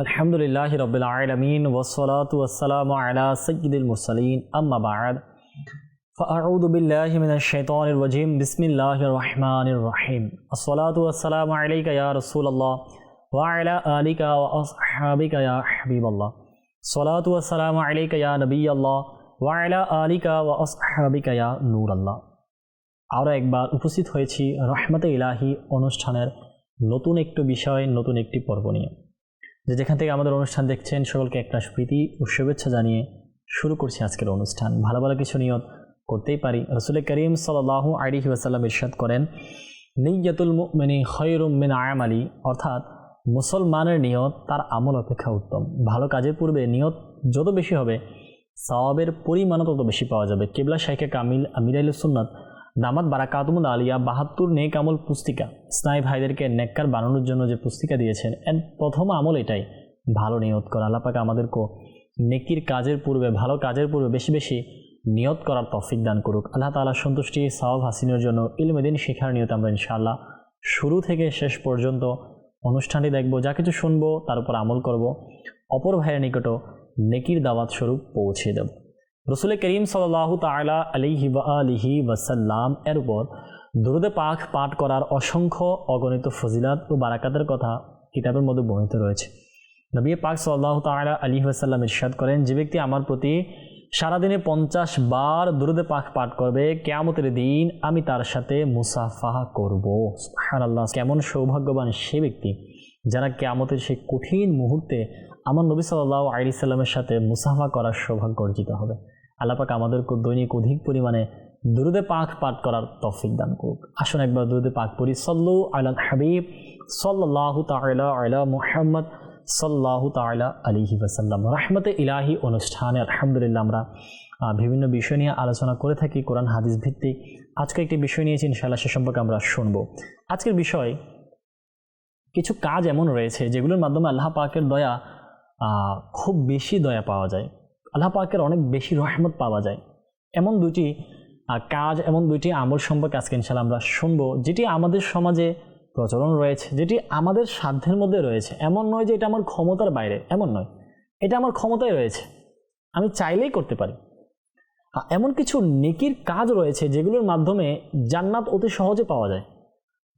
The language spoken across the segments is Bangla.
الحمد لله رب العالمين والصلاة والسلام على سيد المرسلين أما بعد فأعوذ بالله من الشيطان الرجيم بسم الله الرحمن الرحيم الصلاة والسلام عليك يا رسول الله وعلى آلك وأصحابك يا حبيب الله الصلاة والسلام عليك يا نبي الله وعلى آلك وأصحابك يا نور الله আরও একবার উপস্থিত হয়েছি রহমতে ইলাহি অনুষ্ঠানের নতুন একটি বিষয় নতুন একটি পর্ব নিয়ে যে যেখান থেকে আমাদের অনুষ্ঠান দেখছেন, সকলকে একটা প্রীতি ও শুভেচ্ছা জানিয়ে শুরু করছি আজকের অনুষ্ঠান। ভালো ভালো কিছু নিয়ত করতেই পারি। রসুল করিম সাল্লাহ আলিহি ওয়াসাল্লাম ইরশাদ করেন, নিয়াতুল মানে খয়রুম আয়াম আলী অর্থাৎ মুসলমানের নিয়ত তার আমল অপেক্ষা উত্তম। ভালো কাজের পূর্বে নিয়ত যত বেশি হবে, সওয়াবের পরিমাণও তত বেশি পাওয়া যাবে। কেবলা শাইখে কামিল আমিরাইল সুন্নাত দামাত বারাকাতমুল আলিয়া বাহাত্তর নেক আমল পুস্তিকা। স্নায়ী ভাইদেরকে নেককার বানানোর জন্য যে পুস্তিকা দিয়েছেন, এর প্রথম আমল এটাই। ভালো নিয়ত করা। আল্লাপাকে আমাদেরকে নেকির কাজের পূর্বে, ভালো কাজের পূর্বে বেশি বেশি নিয়ত করার তফিক দান করুক। আল্লাহ তালা সন্তুষ্টি, সওয়াব হাসিনের জন্য ইলমেদিন শেখার নিয়ত আমরা ইনশাআল্লাহ শুরু থেকে শেষ পর্যন্ত অনুষ্ঠানটি দেখব, যা কিছু শুনব, তার উপর আমল করব। অপর ভাইয়ের নিকটও নেকির দাওয়াত স্বরূপ পৌঁছে দেব। রসুল করিম সাল্লাহ তালা আলিহি বা আলিহি ওয়াসাল্লাম এর উপর দুরুদে পাক পাঠ করার অসংখ্য অগণিত ফজিলাত ও বারাকাতের কথা কিতাবের মধ্যে বর্ণিত রয়েছে। নবী পাক সাল্লাহ তালা আলী ওয়াসাল্লাম ইরশাদ করেন, যে ব্যক্তি আমার প্রতি সারাদিনে পঞ্চাশ বার দুরুদে পাক পাঠ করবে, কেয়ামতের দিন আমি তার সাথে মুসাফাহা করব। আল্লাহ কেমন সৌভাগ্যবান সে ব্যক্তি যারা কেয়ামতের সেই কঠিন মুহূর্তে আমার নবী সাল্লাহ আলি সাল্লামের সাথে মুসাফা করার সৌভাগ্য অর্জিত হবে। আল্লাপাক আমাদেরকে দৈনিক অধিক পরিমাণে দুরুদে পাক পাঠ করার তফিক দান করুক। আসুন একবার দুরুদে পাক পড়ি, সল্লু আলা হাবিব সাল্লাহ আলা মুহাম্মদ সাল্লাহ তালা আলিহি ওসাল্লাম রহমতে ইলাহি অনুষ্ঠানে আলহামদুলিল্লাহ আমরা বিভিন্ন বিষয় নিয়ে আলোচনা করে থাকি, কোরআন, হাদিস ভিত্তিক। আজকে একটি বিষয় নিয়েছি ইনশাআল্লাহ সে সম্পর্কে আমরা শুনব। আজকের বিষয়, কিছু কাজ এমন রয়েছে যেগুলোর মাধ্যমে আল্লাহ পাকের দয়া খুব বেশি দয়া পাওয়া যায়। আল্লাহ পাকের অনেক বেশি রহমত পাওয়া যায়। এমন দুটি কাজ, এমন দুইটি আমল সম্পর্কে আজকে ইনশাল্লাহ আমরা শুনব, যেটি আমাদের সমাজে প্রচলন রয়েছে, যেটি আমাদের সাধ্যের মধ্যে রয়েছে। এমন নয় যে এটা আমার ক্ষমতার বাইরে, এমন নয়। এটা আমার ক্ষমতায় রয়েছে। আমি চাইলেই করতে পারি। এমন কিছু নেকির কাজ রয়েছে যেগুলোর মাধ্যমে জান্নাত অতি সহজে পাওয়া যায়।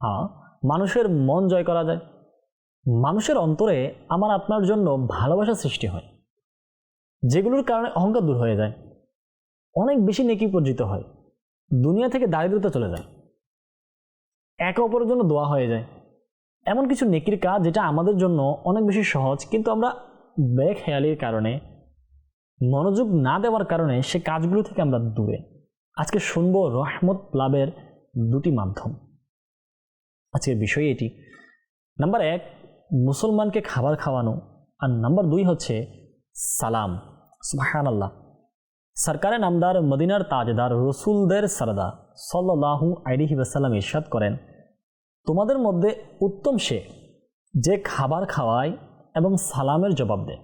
হ্যাঁ মানুষের মন জয় করা যায়। মানুষের অন্তরে আমার আপনার জন্য ভালোবাসা সৃষ্টি হয়। যেগুলোর কারণে অহংকার দূর হয়ে যায়। অনেক বেশি নেকি পর্জিত হয়। দুনিয়া থেকে দারিদ্রতা চলে যায়। একে অপরের জন্য দোয়া হয়ে যায়। এমন কিছু নেকির কাজ যেটা আমাদের জন্য অনেক বেশি সহজ, কিন্তু আমরা বেখেয়ালির কারণে, মনোযোগ না দেওয়ার কারণে সে কাজগুলো থেকে আমরা দূরে। আজকে শুনব রহমত লাভের দুটি মাধ্যম। আজকের বিষয় এটি। নাম্বার এক, মুসলমানকে খাবার খাওয়ানো। আর নাম্বার দুই হচ্ছে সালাম। সুবাহান আল্লাহ সরকারের নামদার মদিনার তাজদার রসুলদের সরদার সাল্লাহু আলিহি ওয়াসাল্লাম ইরশাদ করেন তোমাদের মধ্যে উত্তম সে যে খাবার খাওয়ায় এবং সালামের জবাব দেয়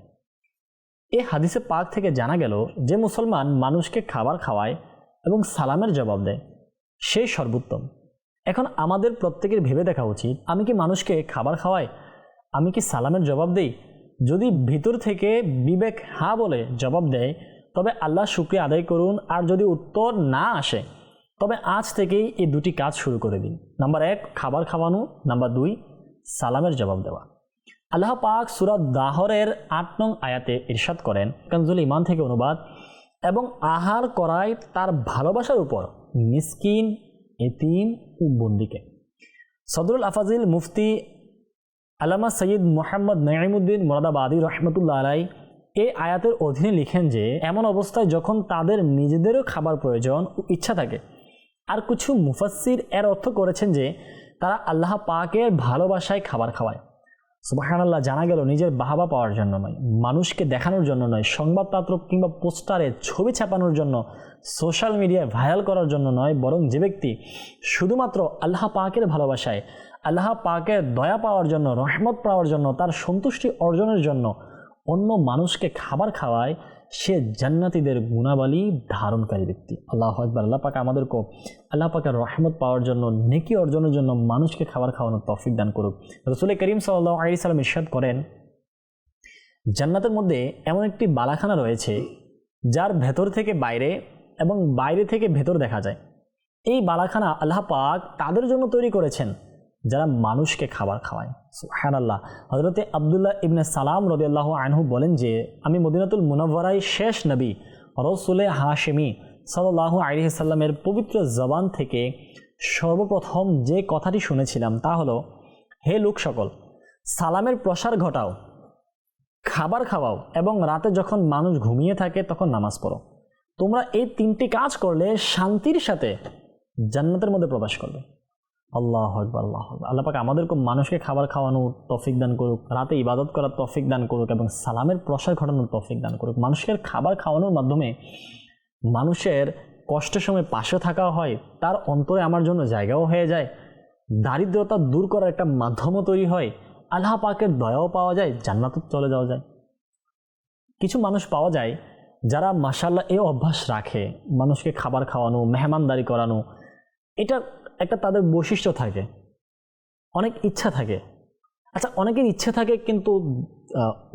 এ হাদিসে পাক থেকে জানা গেল যে মুসলমান মানুষকে খাবার খাওয়ায় এবং সালামের জবাব দেয় সেই সর্বোত্তম এখন আমাদের প্রত্যেকের ভেবে দেখা উচিত আমি কি মানুষকে খাবার খাওয়াই আমি কি সালামের জবাব দিই যদি ভিতর থেকে বিবেক হা বলে জবাব দেয়, তবে আল্লাহ শুক্রিয়া আদায় করুন। আর যদি উত্তর না আসে, তবে আজ থেকেই এই দুটি কাজ শুরু করে দিন। নাম্বার এক, খাবার খাওয়ানো। নাম্বার দুই, সালামের জবাব দেওয়া। আল্লাহ পাক সুরাত দাহরের আট নং আয়াতে ইরশাদ করেন, কানজুল ইমান থেকে অনুবাদ, এবং আহার করায় তার ভালোবাসার উপর মিসকিন, এতিম ও বন্দিকে। সদরুল আফাজিল মুফতি আলামা সৈয়দ মোহাম্মদ নঈমুদ্দিন মোরাদাবাদী রহমতুল্লাহ আলাই এই আয়াতের অধীনে লিখেন যে, এমন অবস্থায় যখন তাদের নিজেদেরও খাবার প্রয়োজন ও ইচ্ছা থাকে, আর কিছু মুফাসির এর অর্থ করেছেন যে, তারা আল্লাহ পাকের ভালোবাসায় খাবার খাওয়ায়। সুবাহান আল্লাহ জানা গেল নিজের বাহাবা পাওয়ার জন্য নয়, মানুষকে দেখানোর জন্য নয়, সংবাদপত্র কিংবা পোস্টারে ছবি ছাপানোর জন্য, সোশ্যাল মিডিয়ায় ভাইরাল করার জন্য নয়, বরং যে ব্যক্তি শুধুমাত্র আল্লাহ পাকের ভালোবাসায় আল্লাহ পাকের দয়া পাওয়ার জন্য, রহমত পাওয়ার জন্য, তার সন্তুষ্টি অর্জনের জন্য অন্য মানুষকে খাবার খাওয়ায়, সে জান্নাতিদের গুণাবলী ধারণকারী ব্যক্তি। আল্লাহ একবার আল্লাহ পাকে আমাদেরকে, আল্লাহ পাকের রহমত পাওয়ার জন্য, নেকি অর্জনের জন্য মানুষকে খাবার খাওয়ানোর তফিক দান করুক। রসুল করিম সাল্লাহ আলি সাল্লাম ইরশাদ করেন, জান্নাতের মধ্যে এমন একটি বালাখানা রয়েছে, যার ভেতর থেকে বাইরে এবং বাইরে থেকে ভেতর দেখা যায়। এই বালাখানা আল্লাহ পাক তাদের জন্য তৈরি করেছেন। যারা মানুষকে খাবার খাওয়ায়। হ্যাঁ আল্লাহ হজরতে আবদুল্লাহ ইবনে সালাম রদিয়াল্লাহ আনহু বলেন যে, আমি মদিনাতুল মুনব্বরাই শেষ নবী, রসুলে হাশেমি সাল্লাহ আলিহাল্লামের পবিত্র জবান থেকে সর্বপ্রথম যে কথাটি শুনেছিলাম তা হলো, হে লোক সকল, সালামের প্রসার ঘটাও, খাবার খাওয়াও এবং রাতে যখন মানুষ ঘুমিয়ে থাকে তখন নামাজ পড়ো। তোমরা এই তিনটি কাজ করলে শান্তির সাথে জান্নাতের মধ্যে প্রবেশ করবে। আল্লাহ আকবর আল্লাহ আকবর। আল্লাহ পাক আমাদেরকে মানুষকে খাবার খাওয়ানোর তফিক দান করুক, রাতে ইবাদত করার তফিক দান করুক এবং সালামের প্রসার ঘটানোর তফিক দান করুক। মানুষের খাবার খাওয়ানোর মাধ্যমে মানুষের কষ্টের সময় পাশে থাকা হয়, তার অন্তরে আমার জন্য জায়গাও হয়ে যায়, দারিদ্রতা দূর করার একটা মাধ্যমও তৈরি হয়, আল্লাহ পাকের দয়াও পাওয়া যায় জান্নাত চলে যাওয়া যায়। কিছু মানুষ পাওয়া যায় যারা মাসাল্লাহ এই অভ্যাস রাখে, মানুষকে খাবার খাওয়ানো, মেহমানদারি করানো। এটা একটা তাদের বৈশিষ্ট্য থাকে। অনেক ইচ্ছা থাকে। আচ্ছা অনেকের ইচ্ছে থাকে কিন্তু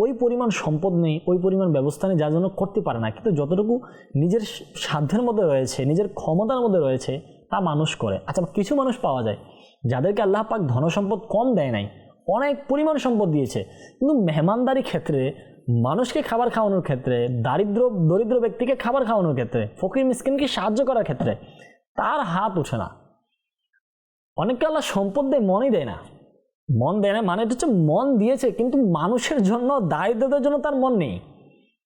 ওই পরিমাণ সম্পদ নেই, ওই পরিমাণ ব্যবস্থা নেই, যার জন্য করতে পারে না। কিন্তু যতটুকু নিজের সাধ্যের মধ্যে রয়েছে, নিজের ক্ষমতার মধ্যে রয়েছে, তা মানুষ করে। আচ্ছা কিছু মানুষ পাওয়া যায়, যাদেরকে আল্লাহ পাক ধনসম্পদ কম দেয় নাই, অনেক পরিমাণ সম্পদ দিয়েছে। কিন্তু মেহমানদারি ক্ষেত্রে, মানুষকে খাবার খাওয়ানোর ক্ষেত্রে, দারিদ্র, দরিদ্র ব্যক্তিকে খাবার খাওয়ানোর ক্ষেত্রে, ফকির, মিসকিনকে সাহায্য করার ক্ষেত্রে, তার হাত ওঠে না। অনেককে আল্লাহ সম্পদ দেয়, মনই দেয় না। মন দেয় না মানে এটা হচ্ছে মন দিয়েছে, কিন্তু মানুষের জন্য দারিদ্রতার জন্য তার মন নেই।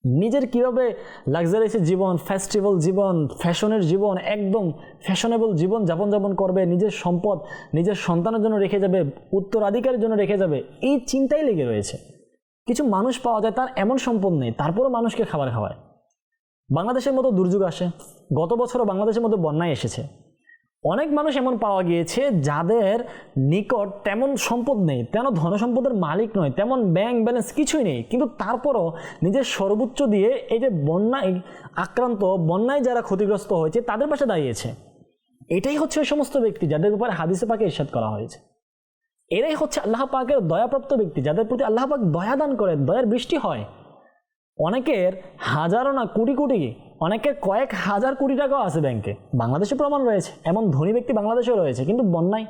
নিজের কীভাবে লাক্সারিয়াস জীবন ফেস্টিভ্যাল জীবন, ফ্যাশনের জীবন, একদম ফ্যাশনেবল জীবন যাপন যাপন করবে, নিজের সম্পদ, নিজের সন্তানের জন্য রেখে যাবে, উত্তরাধিকারের জন্য রেখে যাবে, এই চিন্তাই লেগে রয়েছে। কিছু মানুষ পাওয়া যায়, তার এমন সম্পদ নেই, তারপরও মানুষকে খাবার খাওয়ায়। বাংলাদেশের মতো দুর্যোগ আসে, গত বছরও বাংলাদেশের মতো বন্যায় এসেছে। অনেক মানুষ এমন পাওয়া গিয়েছে যাদের নিকট তেমন সম্পদ নেই তেমন ধনসম্পদের মালিক নয়, তেমন ব্যাংক ব্যালেন্স কিছুই নেই। কিন্তু তারপরও নিজের সর্বোচ্চ দিয়ে এই যে বন্যায় আক্রান্ত, বন্যায় যারা ক্ষতিগ্রস্ত হয়েছে, তাদের পাশে দাঁড়িয়েছে। এটাই হচ্ছে ওই সমস্ত ব্যক্তি যাদের উপর হাদিসে পাকে ইরশাদ করা হয়েছে। এরাই হচ্ছে আল্লাহ পাকের দয়াপ্রাপ্ত ব্যক্তি, যাদের প্রতি আল্লাহ পাক দয়া দান করে, দয়ার বৃষ্টি হয়। অনেকের হাজারো না কোটি কোটি অনেকের কয়েক হাজার কোটি টাকাও আছে ব্যাংকে। বাংলাদেশে প্রমাণ রয়েছে। এমন ধনী ব্যক্তি বাংলাদেশেও রয়েছে, কিন্তু বন্যায়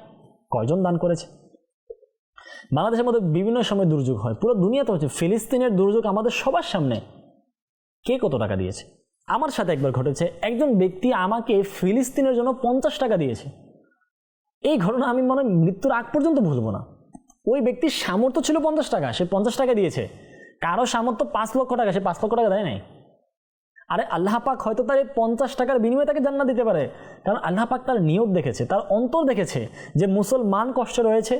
কয়জন দান করেছে? বাংলাদেশের মধ্যে বিভিন্ন সময় দুর্যোগ হয়। পুরো দুনিয়াতে হচ্ছে, ফিলিস্তিনের দুর্যোগ আমাদের সবার সামনে। কে কত টাকা দিয়েছে? আমার সাথে একবার ঘটেছে, একজন ব্যক্তি আমাকে ফিলিস্তিনের জন্য পঞ্চাশ টাকা দিয়েছে। এই ঘটনা আমি মনে মৃত্যুর আগ পর্যন্ত ভুলবো না। ওই ব্যক্তির সামর্থ্য ছিল পঞ্চাশ টাকা, সে পঞ্চাশ টাকা দিয়েছে। কারও সামর্থ্য পাঁচ লক্ষ টাকা, সে পাঁচ লক্ষ টাকা দেয় নাই। আরে আল্লাহ পাক হয়তো তার এই পঞ্চাশ টাকার বিনিময়ে তাকে জান্নাত দিতে পারে। কারণ আল্লাহ পাক তার নিয়ত দেখেছে, তার অন্তর দেখেছে যে মুসলমান কষ্টে রয়েছে,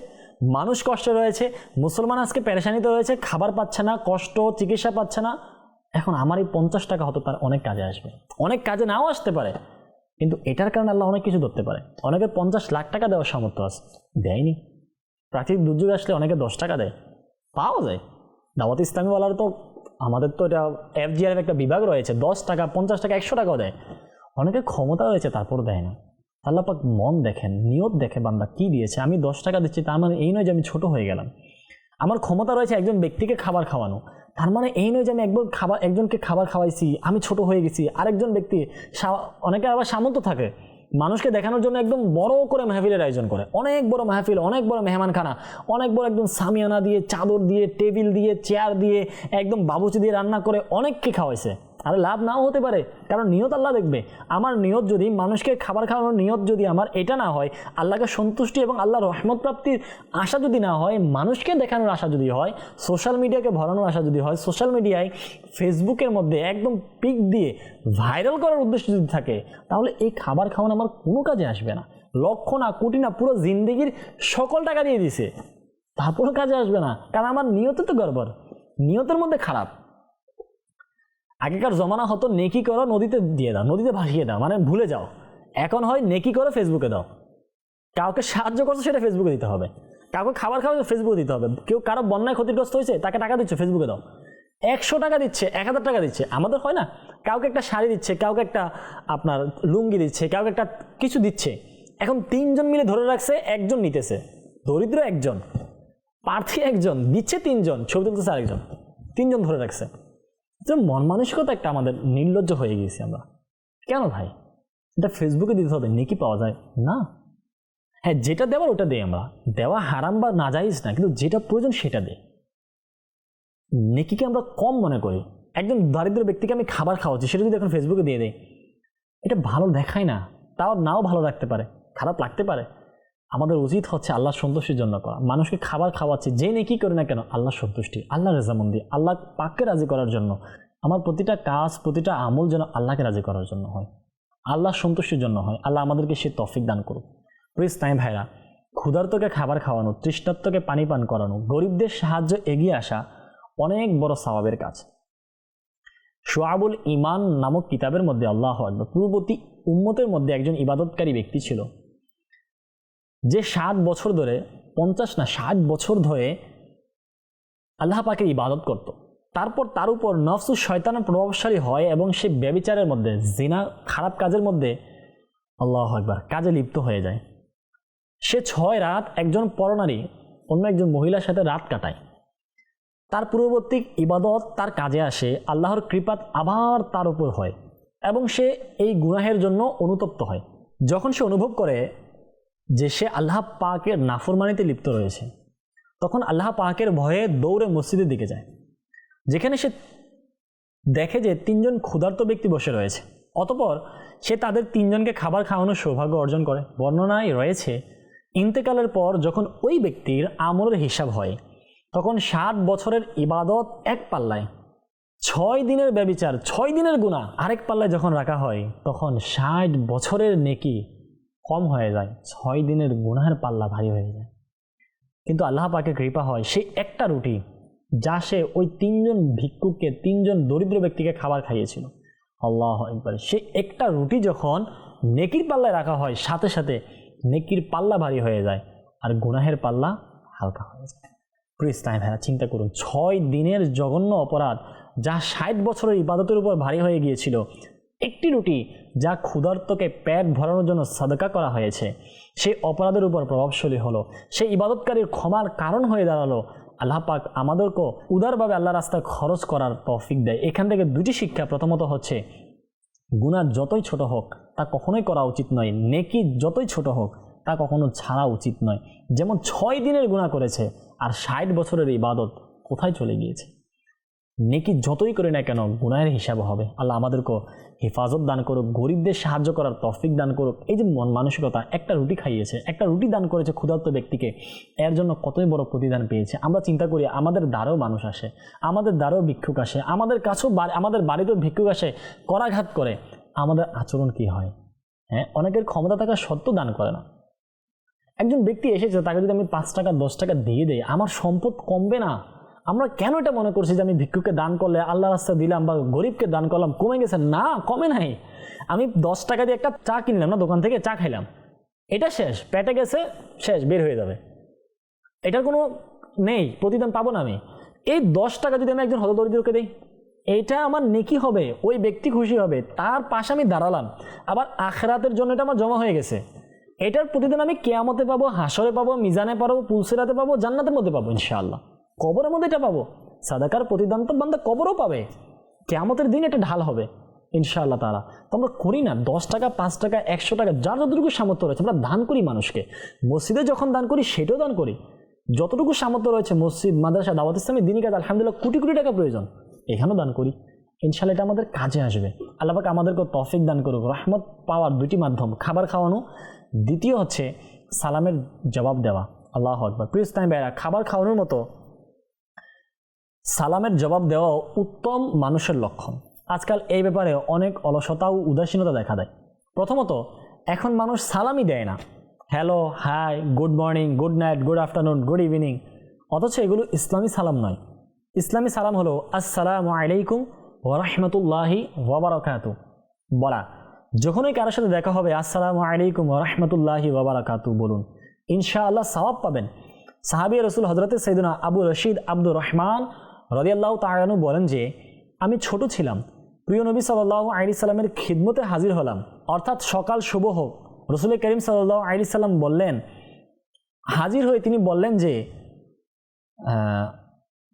মানুষ কষ্টে রয়েছে, মুসলমান আজকে পেরেশানিতে রয়েছে, খাবার পাচ্ছে না, কষ্ট, চিকিৎসা পাচ্ছে না। এখন আমার এই পঞ্চাশ টাকা হয়তো তার অনেক কাজে আসবে, অনেক কাজে নাও আসতে পারে। কিন্তু এটার কারণে আল্লাহ অনেক কিছু ধরতে পারে। অনেকের পঞ্চাশ লাখ টাকা দেওয়ার সামর্থ্য আছে, দেয়নি। প্রাকৃতিক দুর্যোগ আসলে অনেকে দশ টাকা দেয়, পাওয়া যায়। দাওয়াত ইসলামীওয়ালার তো আমাদের তো এটা এফজিআর একটা বিভাগ রয়েছে, দশ টাকা, পঞ্চাশ টাকা, একশো টাকাও দেয়। অনেকের ক্ষমতা রয়েছে তারপর দেয় না। আল্লাহ পাক মন দেখেন, নিয়ত দেখে বান্দা কি দিয়েছে। আমি দশ টাকা দিচ্ছি, তার মানে এই নয় যে আমি ছোট হয়ে গেলাম। আমার ক্ষমতা রয়েছে একজন ব্যক্তিকে খাবার খাওয়ানো। তার মানে এই নয় যে আমি একবার খাবার, একজনকে খাবার খাওয়াইছি, আমি ছোট হয়ে গেছি। আরেকজন ব্যক্তি অনেকে আবার সামন্ত থাকে। মানুষকে দেখানোর জন্য একদম বড় করে মেহফিলের আয়োজন করে। অনেক বড় মেহফিল, অনেক বড় মেহমানখানা, অনেক বড় একদম সামিয়ানা দিয়ে, চাদর দিয়ে, টেবিল দিয়ে, চেয়ার দিয়ে, একদম বাবুচি দিয়ে রান্না করে অনেককে খাওয়াইছে। আর লাভ নাও হতে পারে, কারণ নিয়ত আল্লাহ দেখবে। আমার নিয়ত যদি, মানুষকে খাবার খাওয়ানোর নিয়ত যদি আমার এটা না হয়, আল্লাহকে সন্তুষ্টি এবং আল্লাহর রহমত প্রাপ্তির আশা যদি না হয়, মানুষকে দেখানোর আশা যদি হয় সোশ্যাল মিডিয়াকে ভরানোর আশা যদি হয় সোশ্যাল মিডিয়ায় ফেসবুকের মধ্যে একদম পিক দিয়ে ভাইরাল করার উদ্দেশ্য যদি থাকে, তাহলে এই খাবার খাওয়ানো আমার কোনো কাজে আসবে না। লক্ষ না কোটি না পুরো জিন্দিগির সকল টাকা দিয়ে দিছে তারপরও কাজে আসবে না, কারণ আমার নিয়ত তো গড়বড়। নিয়তের মধ্যে খারাপ। আগেকার জমানা হতো নেকি করো নদীতে দিয়ে দাও, নদীতে ভাসিয়ে দাও মানে ভুলে যাও। এখন হয় নেকি করো ফেসবুকে দাও। কাউকে সাহায্য করছ সেটা ফেসবুকে দিতে হবে। কাউকে খাবার খাওয়া ফেসবুকে দিতে হবে। কেউ কারও বন্যায় ক্ষতিগ্রস্ত হয়েছে, তাকে টাকা দিচ্ছে ফেসবুকে দাও। একশো টাকা দিচ্ছে, এক হাজার টাকা দিচ্ছে, আমাদের হয় না? কাউকে একটা শাড়ি দিচ্ছে, কাউকে একটা আপনার লুঙ্গি দিচ্ছে, কাউকে একটা কিছু দিচ্ছে। এখন তিনজন মিলে ধরে রাখছে, একজন নিতেছে। দরিদ্র একজন, প্রার্থী একজন, দিচ্ছে তিনজন, ছবি তুলতেছে আরেকজন। তিনজন ধরে রাখছে। তো মন মানসিকতা একটা আমাদের নির্লজ্জ হয়ে গেছি আমরা। কেন ভাই? এটা ফেসবুকে দিতে হবে, নেকি পাওয়া যায়? না। হ্যাঁ যেটা দেওয়ার ওটা দেই আমরা। দেওয়া হারাম বা না যাইজ না, কিন্তু যেটা প্রয়োজন সেটা দে নেকিকে আমরা কম মনে করি। একজন দারিদ্র ব্যক্তিকে আমি খাবার খাওয়াচ্ছি, সেটা যদি এখন ফেসবুকে দিয়ে দেয় এটা ভালো দেখায় না। তাও নাও ভালো রাখতে পারে, খারাপ লাগতে পারে। আমাদের উচিত হচ্ছে আল্লাহ সন্তুষ্টির জন্য করা। মানুষকে খাবার খাওয়াচ্ছে যে নেই নেকি করে না কেন আল্লাহ সন্তুষ্টি আল্লাহ রেজামন্দি, আল্লাহ পাককে রাজি করার জন্য। আমার প্রতিটা কাজ, প্রতিটা আমল যেন আল্লাহকে রাজি করার জন্য হয়। আল্লাহ সন্তুষ্টির জন্য হয়। আল্লাহ আমাদেরকে সে তফিক দান করুক। প্লিজ তাই ভাইরা, ক্ষুধার্তকে খাবার খাওয়ানো, তৃষ্ণার্তকে পানি পান করানো, গরিবদের সাহায্য এগিয়ে আসা অনেক বড় স্বভাবের কাজ। সোয়াবুল ইমান নামক কিতাবের মধ্যে আল্লাহ পূর্ববর্তী উম্মতের মধ্যে একজন ইবাদতকারী ব্যক্তি ছিল। যে ষাট বছর ধরে, পঞ্চাশ না ষাট বছর ধরে আল্লাহ পাকের ইবাদত করত। তারপর তার উপর নফসু শয়তানের প্রভাবশালী হয় এবং সে ব্যবিচারের মধ্যে, জিনা, খারাপ কাজের মধ্যে আল্লাহ একবার কাজে লিপ্ত হয়ে যায়। সে ছয় রাত একজন পরনারী অন্য একজন মহিলার সাথে রাত কাটায়। তার পূর্ববর্তী ইবাদত তার কাজে আসে, আল্লাহর কৃপাত আবার তার উপর হয় এবং সে এই গুনাহের জন্য অনুতপ্ত হয়। যখন সে অনুভব করে যে সে আল্লাহ পাকের নাফরমানিতে লিপ্ত রয়েছে। তখন আল্লাহ পাকের ভয়ে দৌড়ে মসজিদের দিকে যায়। যেখানে সে দেখে যে তিনজন ক্ষুধার্ত ব্যক্তি বসে রয়েছে। অতপর সে তাদের তিনজনকে খাবার খাওয়ানোর সৌভাগ্য অর্জন করে। বর্ণনায় রয়েছে, ইন্তেকালের পর যখন ওই ব্যক্তির আমলের হিসাব হয়, তখন ষাট বছরের ইবাদত এক পাল্লায়। ছয় দিনের ব্যবিচার, ছয় দিনের গুণা আরেক পাল্লায় যখন রাখা হয়, তখন ষাট বছরের নেকি কম হয়ে যায়, ছয় দিনের গুনাহের পাল্লা ভারী হয়ে যায়। কিন্তু আল্লাহ পাকে কৃপা হয় সেই একটা রুটি যা সে ওই তিনজন ভিক্ষুককে, তিনজন দরিদ্র ব্যক্তিকে খাবার খাইয়েছিল। আল্লাহ একবার সে একটা রুটি যখন নেকির পাল্লায় রাখা হয়, সাথে সাথে নেকির পাল্লা ভারী হয়ে যায় আর গুনাহের পাল্লা হালকা হয়ে যায়। প্লিজ তাই ভাইরা, চিন্তা করুন, ছয় দিনের জঘন্য অপরাধ যা ষাট বছরের ইবাদতের উপর ভারী হয়ে গিয়েছিল একটি রুটি যা ক্ষুধার্তকে পেট ভরানোর জন্য সাদকা করা হয়েছে। সেই অপরাধের উপর প্রভাবশালী হলো। সেই ইবাদতকারীর ক্ষমার কারণ হয়ে দাঁড়াল। আল্লাহ পাক আমাদেরকেও উদারভাবে আল্লাহ রাস্তায় খরচ করার তৌফিক দেয়। এখান থেকে দুটি শিক্ষা প্রথমত হচ্ছে গুণা যতই ছোট হোক, তা কখনোই করা উচিত নয়। নেকি যতই ছোট হোক, তা কখনো ছাড়া উচিত নয়। যেমন ছয় দিনের গুণা করেছে, আর ষাট বছরের ইবাদত কোথায় চলে গিয়েছে? নেকি যতই করি না কেন গুনাহের হিসাব হবে। আল্লাহ আমাদেরকে হেফাজত দান করুক, গরিবদের সাহায্য করার তফিক দান করুক। এই যে মন মানসিকতা, একটা রুটি খাইয়েছে, একটা রুটি দান করেছে ক্ষুধার্ত ব্যক্তিকে, এর জন্য কতই বড় প্রতিদান পেয়েছে। আমরা চিন্তা করি আমাদের দ্বারেও মানুষ আসে, আমাদের দ্বারেও ভিক্ষুক আসে, আমাদের কাছেও আমাদের বাড়িতেও ভিক্ষুক আসে, করাঘাত করে। আমাদের আচরণ কি হয়? হ্যাঁ অনেকের ক্ষমতা থাকা সত্ত্বেও দান করে না। একজন ব্যক্তি এসেছে, তাকে যদি আমি পাঁচ টাকা, দশ টাকা দিয়ে দেই, আমার সম্পদ কমবে না। আমরা কেন এটা মনে করছি যে আমি ভিক্ষুকে দান করলে আল্লাহ রাস্তা দিলাম বা গরিবকে দান করলাম? কমে গেছে? না, কমে নাই। আমি দশ টাকা দিয়ে একটা চা কিনলাম না, দোকান থেকে চা খাইলাম। এটা শেষ। পেটে গেছে, শেষ, বের হয়ে যাবে। এটার কোনো নেই, প্রতিদান পাবো না আমি। এই দশ টাকা যদি আমি একজন হতদরিদ্রকে দিই এইটা আমার নেকি হবে, ওই ব্যক্তি খুশি হবে, তার পাশে আমি দাঁড়ালাম। আবার আখরাতের জন্য এটা আমার জমা হয়ে গেছে। এটার প্রতিদিন আমি কেয়ামতে পাবো, হাসরে পাবো, মিজানে পাবো পুলসেরাতে পাবো, জান্নাতের মধ্যে পাবো, ইনশাআল্লাহ। কবরের মধ্যে এটা পাবো। সাদাকার প্রতিদান তো বান্দা কবরও পাবে। কেয়ামতের দিন এটা ঢাল হবে, ইনশাআল্লাহ তারা তো আমরা করি না, দশ টাকা, পাঁচ টাকা, একশো টাকা, যার যতটুকু সামর্থ্য রয়েছে, আমরা দান করি মানুষকে। মসজিদে যখন দান করি, সেটাও দান করি। যতটুকু সামর্থ্য রয়েছে, মসজিদ, মাদ্রাসা, দাওয়াত ইসলামী দিনী কাজ, আলহামদুলিল্লাহ, কোটি কোটি টাকা প্রয়োজন। এখানেও দান করি। ইনশাল্লাহ এটা আমাদের কাজে আসবে। আল্লাহ পাক আমাদেরকে তফিক দান করুক, রহমত পাওয়ার দুটি মাধ্যম, খাবার খাওয়ানো। দ্বিতীয় হচ্ছে সালামের জবাব দেওয়া, আল্লাহ আকবর। প্রিয় ইসলামী ভাইরা খাবার খাওয়ানোর মতো সালামের জবাব দেওয়া উত্তম মানুষের লক্ষণ। আজকাল এই ব্যাপারে অনেক অলসতা ও উদাসীনতা দেখা দেয়। প্রথমত, এখন মানুষ সালামই দেয় না। Hello, hi, good morning, good night, good afternoon, good evening. অথচ এগুলো ইসলামী সালাম নয়। ইসলামী সালাম হলো, আসসালামু আলাইকুম ওরহমতুল্লাহি ওবরাকাতু বলা, যখনই কারোর সাথে দেখা হবে, আসসালামু আলাইকুম ওরহমতুল্লাহি ওবরাকাতু বলুন, ইনশাআল্লাহ সওয়াব পাবেন। সাহাবি রসুল হজরত সৈদুনা আবু রশিদ আব্দুর রহমান রদিয়াল্লাহ তায়ানু বলেন যে, আমি ছোট ছিলাম, প্রিয় নবী সাল্লাহ আলি সাল্লামের খিদমতে হাজির হলাম। অর্থাৎ সকাল শুভ হোক। রসুল করিম সাল্লাহ আলি সাল্লাম বললেন, হাজির হয়ে তিনি বললেন যে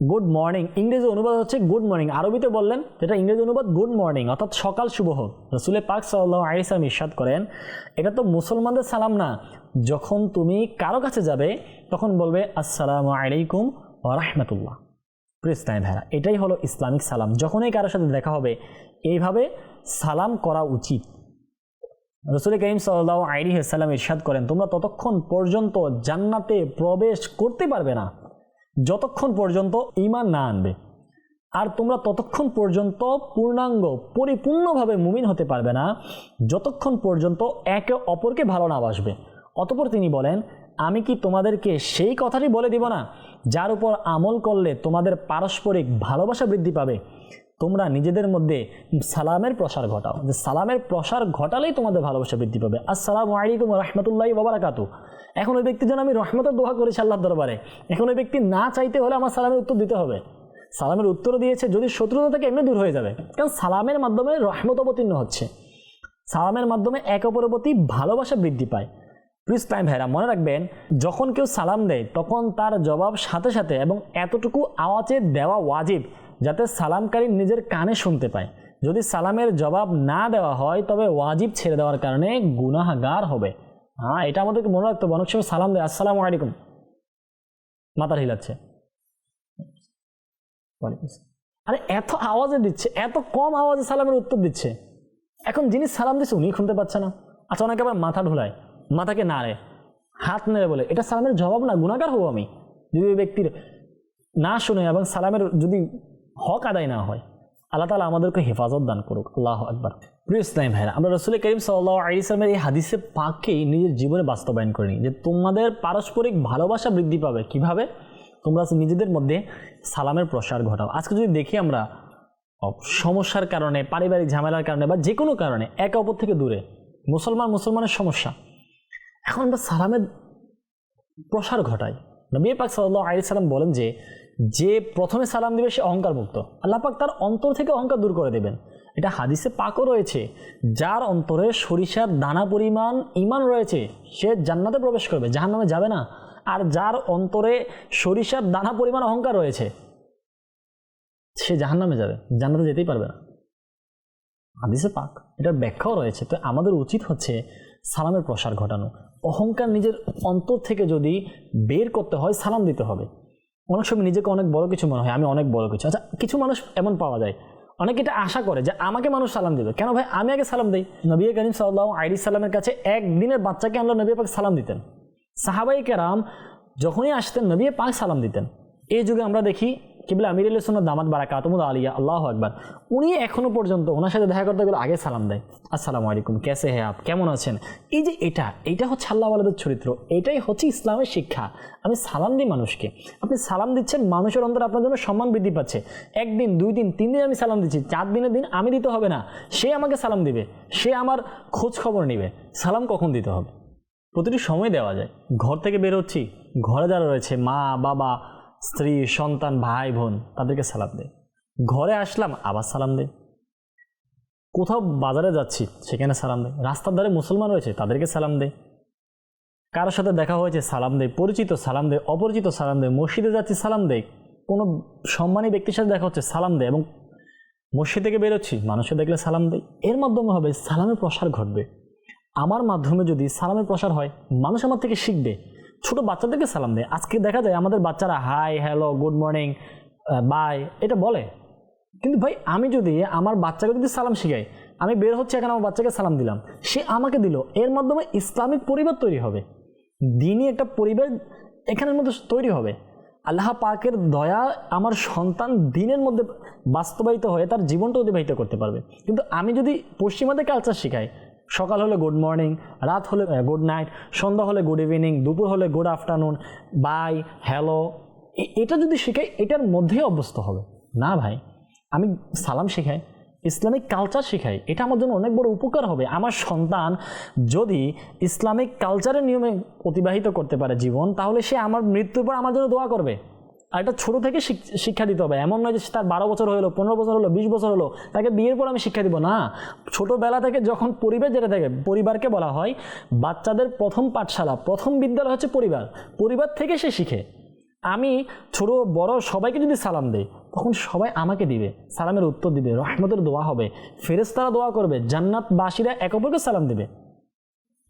গুড মর্নিং ইংরেজি অনুবাদ হচ্ছে গুড মর্নিং আরবিতে বললেন, যেটা ইংরেজি অনুবাদ গুড মর্নিং অর্থাৎ সকাল শুভ হোক। রসুলের পাক সাল্লাহ আলিসাম ইরশাদ করেন, এটা তো মুসলমানদের সালাম না। যখন তুমি কারও কাছে যাবে, তখন বলবে, আসসালামু আলাইকুম রাহমাতুল্লাহ। প্রিস্তাইন ভাইরা এটাই হলো ইসলামিক সালাম। যখনই কারোর সাথে দেখা হবে, এইভাবে সালাম করা উচিত। রসুল করিম সাল্লাহ আইরি সাল্লাম ইরশাদ করেন, তোমরা ততক্ষণ পর্যন্ত জান্নাতে প্রবেশ করতে পারবে না। যতক্ষণ পর্যন্ত ইমান না আনবে। আর তোমরা ততক্ষণ পর্যন্ত পূর্ণাঙ্গ, পরিপূর্ণভাবে মুমিন হতে পারবে না। যতক্ষণ পর্যন্ত একে অপরকে ভালো না বাসবে। অতপর তিনি বলেন আমি কি তোমাদেরকে সেই কথাটি বলে দিব না? যার উপর আমল করলে তোমাদের পারস্পরিক ভালোবাসা বৃদ্ধি পাবে। তোমরা নিজেদের মধ্যে সালামের প্রসার ঘটাও। যে সালামের প্রসার ঘটালেই তোমাদের ভালোবাসা বৃদ্ধি পাবে। আসসালামু আলাইকুম রহমতুল্লাহ বাবারাকাতু এখন ওই ব্যক্তির জন্য আমি রহমতের দোয়া করেছি আল্লাহর দরবারে। এখন ওই ব্যক্তি না চাইতে হলে আমার সালামের উত্তর দিতে হবে। সালামের উত্তর দিয়েছে যদি শত্রুতা থেকে এমনি দূর হয়ে যাবে। কারণ সালামের মাধ্যমে রহমত অবতীর্ণ হচ্ছে। সালামের মাধ্যমে এক অপরের প্রতি ভালোবাসা বৃদ্ধি পায়। প্লিজ টাইম ভাইরা, মনে রাখবেন, যখন কেউ সালাম দেয়, তখন তার জবাব সাথে সাথে এবং এতটুকু আওয়াজে দেওয়া ওয়াজিব যাতে সালামকারী নিজের কানে শুনতে পায়। যদি সালামের জবাব না দেওয়া হয়, তবে ওয়াজিব ছেড়ে দেওয়ার কারণে গুনাহাগার হবে। হ্যাঁ এটা আমাদেরকে মনে রাখতে হবে, অনেক সময় সালাম দেয়, আসসালামু আলাইকুম। মাথার হিলাচ্ছে। আরে, এত আওয়াজে দিচ্ছে, এত কম আওয়াজে সালামের উত্তর দিচ্ছে। এখন যিনি সালাম দিচ্ছে উনি শুনতে পাচ্ছে না। আচ্ছা অনেকে আবার মাথা ঢুলায়। মাথাকে নাড়ে, হাত নেড়ে বলে, এটা সালামের জবাব না গুণাগার হব আমি। যদি ওই ব্যক্তির না শুনে এবং সালামের যদি হক আদায় না হয়, আল্লাহ তালা আমাদেরকে হেফাজত দান করুক। আল্লাহ একবার প্রিয় ইসলাম ভাইরা, আমরা রসুল করিম সাল্লাহ আলিয়ামের এই হাদিসে পাককেই নিজের জীবনে বাস্তবায়ন করিনি, যে তোমাদের পারস্পরিক ভালোবাসা বৃদ্ধি পাবে। কীভাবে? তোমরা নিজেদের মধ্যে সালামের প্রসার ঘটাও। আজকে যদি দেখি আমরা সমস্যার কারণে, পারিবারিক ঝামেলার কারণে বা যে কোনো কারণে, একে অপর থেকে দূরে, মুসলমান মুসলমানের সমস্যা। এখন আমরা সালামের প্রসার ঘটাই। নবী পাক সাল্লাহ আলি সাল্লাম বলেন যে যে প্রথমে সালাম দিবে সে অহংকার মুক্ত আল্লাহ পাক তার অন্তর থেকে অহংকার দূর করে দেবেন। এটা হাদিসে পাকও রয়েছে। যার অন্তরে সরিষার দানা পরিমাণ ইমান রয়েছে, সে জান্নাতে প্রবেশ করবে, জাহান্নামে যাবে না। আর যার অন্তরে সরিষার দানা পরিমাণ অহংকার রয়েছে, সে জাহান্নামে যাবে, জান্নাতে যেতেই পারবে না। হাদিসে পাক, এটার ব্যাখ্যাও রয়েছে। তো আমাদের উচিত হচ্ছে সালামের প্রসার ঘটানো। অহংকার নিজের অন্তর থেকে যদি বের করতে হয়, সালাম দিতে হবে। অনেক সময় নিজেকে অনেক বড় কিছু মনে হয়, আমি অনেক বড় কিছু। আচ্ছা কিছু মানুষ এমন পাওয়া যায়, অনেকে এটা আশা করে যে আমাকে মানুষ সালাম দেবে। কেন ভাই? আমি আগে সালাম দিই। নবী করিম সাল্লাহ আইরি সালামের কাছে একদিনের বাচ্চাকে আনলো নবী পাক সালাম দিতেন। সাহাবাই কেরাম যখনই আসতেন, নবী পাক সালাম দিতেন। এই যুগে আমরা দেখি কিবলা আমির আল্লাহ সুন্নত দামাত বারা কাতমুদ আলিয়া, আল্লাহ একবার উনি এখনও পর্যন্ত ওনার সাথে দেখা করতে গেলে আগে সালাম দেয়। আসসালামু আলাইকুম, কেসে হে আপ, কেমন আছেন? এই যে এটা এটা হচ্ছে আল্লাহ আলাদের চরিত্র, এটাই হচ্ছে ইসলামের শিক্ষা। আমি সালাম দিই মানুষকে। আপনি সালাম দিচ্ছেন, মানুষের অন্তর আপনার জন্য সম্মান বৃদ্ধি পাচ্ছে। একদিন, দুই দিন, তিন দিন আমি সালাম দিচ্ছি, চার দিনের দিন আমি দিতে হবে না। সে আমাকে সালাম দিবে, সে আমার খোঁজ খবর নেবে। সালাম কখন দিতে হবে? প্রতিটি সময় দেওয়া যায়। ঘর থেকে বেরোচ্ছি ঘরে যারা রয়েছে, মা, বাবা স্ত্রী সন্তান ভাই বোন তাদেরকে সালাম দে ঘরে আসলাম আবার সালাম দে কোথাও বাজারে যাচ্ছি সেখানে সালাম দে রাস্তার ধারে মুসলমান রয়েছে তাদেরকে সালাম দে কারোর সাথে দেখা হয়েছে সালাম দে পরিচিত সালাম দে অপরিচিত সালাম দে মসজিদে যাচ্ছি সালাম দে কোনো সম্মানী ব্যক্তির সাথে দেখা হচ্ছে সালাম দে এবং মসজিদ থেকে বেরোচ্ছি মানুষে দেখলে সালাম দেয় এর মাধ্যমে হবে সালামের প্রসার ঘটবে আমার মাধ্যমে যদি সালামের প্রসার হয় মানুষ আমার থেকে শিখবে ছোট বাচ্চাদেরকে সালাম দেয়। আজকে দেখা যায় আমাদের বাচ্চারা, hi, hello, good morning bye, এটা বলে। কিন্তু ভাই, আমি যদি আমার বাচ্চাকে যদি সালাম শিখাই, আমি বের হচ্ছে, এখন আমার বাচ্চাকে সালাম দিলাম। সে আমাকে দিল। এর মাধ্যমে ইসলামিক পরিবার তৈরি হবে। দিনই একটা পরিবার এখানের মধ্যে তৈরি হবে। আল্লাহ পাকের দয়া আমার সন্তান দিনের মধ্যে বাস্তবায়িত হয়ে তার জীবনটা অতিবাহিত করতে পারবে। কিন্তু আমি যদি পশ্চিমাদের কালচার শেখাই সকাল হলে গুড মর্নিং রাত হলে গুড নাইট সন্ধ্যা হলে গুড ইভিনিং দুপুর হলে গুড আফটারনুন বাই হ্যালো এটা যদি শেখাই, এটার মধ্যেই অভ্যস্ত হবে। না ভাই, আমি সালাম শেখাই, ইসলামিক কালচার শেখাই, এটা আমার জন্য অনেক বড় উপকার হবে। আমার সন্তান যদি ইসলামিক কালচারের নিয়মে অতিবাহিত করতে পারে জীবন, তাহলে সে আমার মৃত্যুর পর আমার জন্য দোয়া করবে। আর এটা ছোটো থেকে শিক- শিক্ষা দিতে হবে। এমন নয় যে তার বারো বছর হলো, পনেরো বছর হলো, বিশ বছর হলো, তাকে বিয়ের পর আমি শিক্ষা দিব। না। ছোটোবেলা থেকে যখন পরিবার যেটা থাকে, পরিবারকে বলা হয়, বাচ্চাদের প্রথম পাঠশালা, প্রথম বিদ্যালয় হচ্ছে পরিবার। পরিবার থেকে সে শিখে। আমি ছোট, বড় সবাইকে যদি সালাম দেই, তখন সবাই আমাকে দিবে, সালামের উত্তর দিবে, রহমতের দোয়া হবে। ফেরেস্তারা দোয়া করবে, জান্নাতবাসীরা এক অপরকে সালাম দেবে।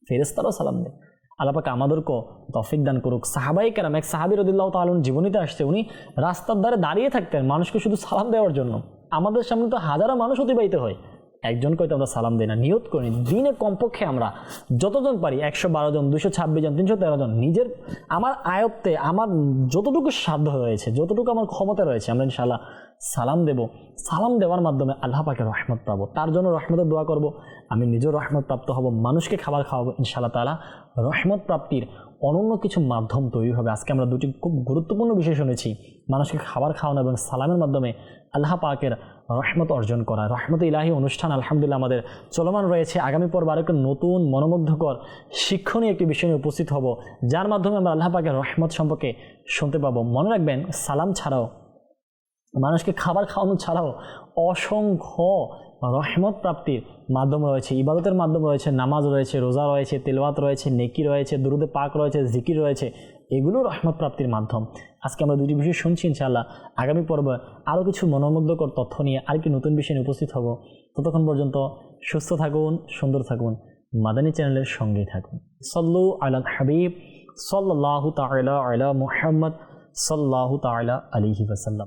ফেরেস্তারাও সালাম দেয়। আল্লাপাকে আমাদেরকেও তফিক দান করুক। সাহাবাই কেরাম, এক সাহাবি রদুল্লাহ তালন জীবনীতে আসছে, উনি রাস্তার ধারে দাঁড়িয়ে থাকতেন মানুষকে শুধু সালাম দেওয়ার জন্য। আমাদের সামনে তো হাজারো মানুষ অতিবাহিত হয়। একজনকে হয়তো আমরা সালাম দিই না, নিয়ত করি। দিনে কমপক্ষে আমরা যতজন পারি, একশো বারো জন দুশো ছাব্বিশ জন, তিনশো তেরো জন, নিজের, আমার আয়ত্তে আমার যতটুকু সাধ্য রয়েছে যতটুকু আমার ক্ষমতা রয়েছে, আমরা ইনশাল্লাহ সালাম দেব। সালাম দেওয়ার মাধ্যমে আল্লাহ পাকে রহমত পাবো। তার জন্য রহমতের দোয়া করব। আমি নিজেও রহমত প্রাপ্ত হব, মানুষকে খাবার খাওয়াবো ইনশাআল্লাহ তালা রহমত প্রাপ্তির অনন্য কিছু মাধ্যম তৈরি হবে। আজকে আমরা দুটি খুব গুরুত্বপূর্ণ বিষয় শুনেছি। মানুষকে খাবার খাওয়ানো এবং সালামের মাধ্যমে আল্লাহ পাকের রহমত অর্জন করা। রহমত ইলাহি অনুষ্ঠান, আলহামদুলিল্লাহ, আমাদের চলমান রয়েছে। আগামী পর্ব আরেকটা নতুন মনোমুগ্ধকর, শিক্ষণীয় একটি বিষয় নিয়ে উপস্থিত হব, যার মাধ্যমে আমরা আল্লাহ পাকের রহমত সম্পর্কে শুনতে পাবো। মনে রাখবেন, সালাম ছাড়াও, মানুষকে খাবার খাওয়ানো ছাড়াও অসংখ্য রহমত প্রাপ্তির মাধ্যম রয়েছে, ইবাদতের মাধ্যম রয়েছে, নামাজ রয়েছে, রোজা রয়েছে, তেলওয়াত রয়েছে, নেকি রয়েছে, দুরুদে পাক রয়েছে, জিকির রয়েছে, এগুলো রহমত প্রাপ্তির মাধ্যম। আজকে আমরা দুটি বিষয় শুনছি ইনশাআল্লাহ। আগামী পর্বে আরও কিছু মনোমুগ্ধকর তথ্য নিয়ে আর কি নতুন বিষয় নিয়ে উপস্থিত হব। ততক্ষণ পর্যন্ত সুস্থ থাকুন, সুন্দর থাকুন, মাদানী চ্যানেলের সঙ্গেই থাকুন। সল্লু আলা হাবিব সাল্লাহ আলা মুহাম্মদ সাল্লাহ তালা আলিহি ওসাল্লাম